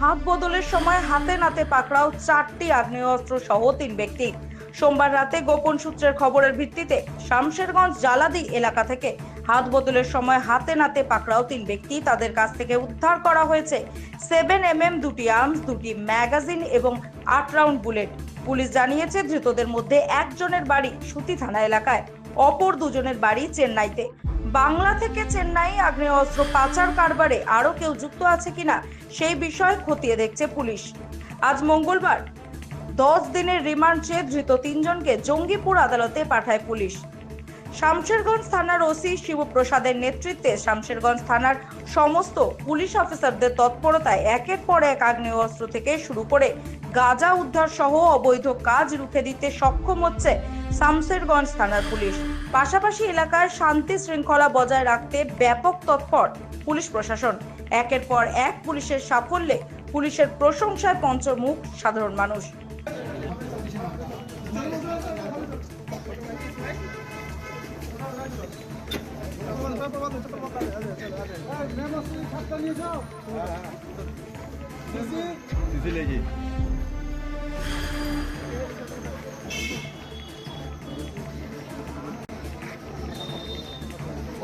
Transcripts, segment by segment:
হাত বদলের সময় হাতে নাতে পাকড়াও চারটি আগ্নেয়াস্ত্র সহ তিন ব্যক্তি। সোমবার রাতে গোপন সূত্রের খবরের ভিত্তিতে শামশেরগঞ্জ জালাদি এলাকা থেকে হাত বদলের সময় হাতে নাতে পাকড়াও তিন ব্যক্তি তাদের কাছ থেকে উদ্ধার করা হয়েছে। সেভেন এম এম দুটি আর্মস, দুটি ম্যাগাজিন এবং আট রাউন্ড বুলেট। পুলিশ জানিয়েছে ধৃতদের মধ্যে একজনের বাড়ি সুতি থানা এলাকায়, অপর দুজনের বাড়ি চেন্নাইতে। বাংলা থেকে চেন্নাই আগ্নেয়াস্ত্র পাচার কারবারে আরও কেউ যুক্ত আছে কিনা সেই বিষয়ে খতিয়ে দেখছে পুলিশ। আজ মঙ্গলবার, দশ দিনের রিমান্ড চেয়ে ধৃত তিনজনকে জঙ্গিপুর আদালতে পাঠায় পুলিশ। শামশেরগঞ্জ থানার ওসি শিবপ্রসাদের নেতৃত্বে শামশেরগঞ্জ থানার সমস্ত পুলিশ অফিসারদের তৎপরতায় একের পর এক আগ্নেয়াস্ত্র থেকে শুরু করে গাঁজা উদ্ধার সহ অবৈধ কাজ রুখে দিতে সক্ষম হচ্ছে শামশেরগঞ্জ থানার পুলিশ। পাশাপাশি এলাকায় শান্তি শৃঙ্খলা বজায় রাখতে ব্যাপক তৎপর পুলিশ প্রশাসন। একের পর এক পুলিশের সাফল্যে পুলিশের প্রশংসায় পঞ্চমুখ সাধারণ মানুষ। লেগে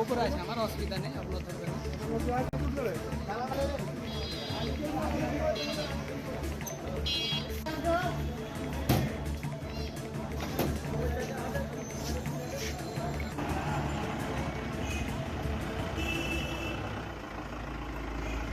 উপরে আছে আমার অসুবিধা নেই আপনার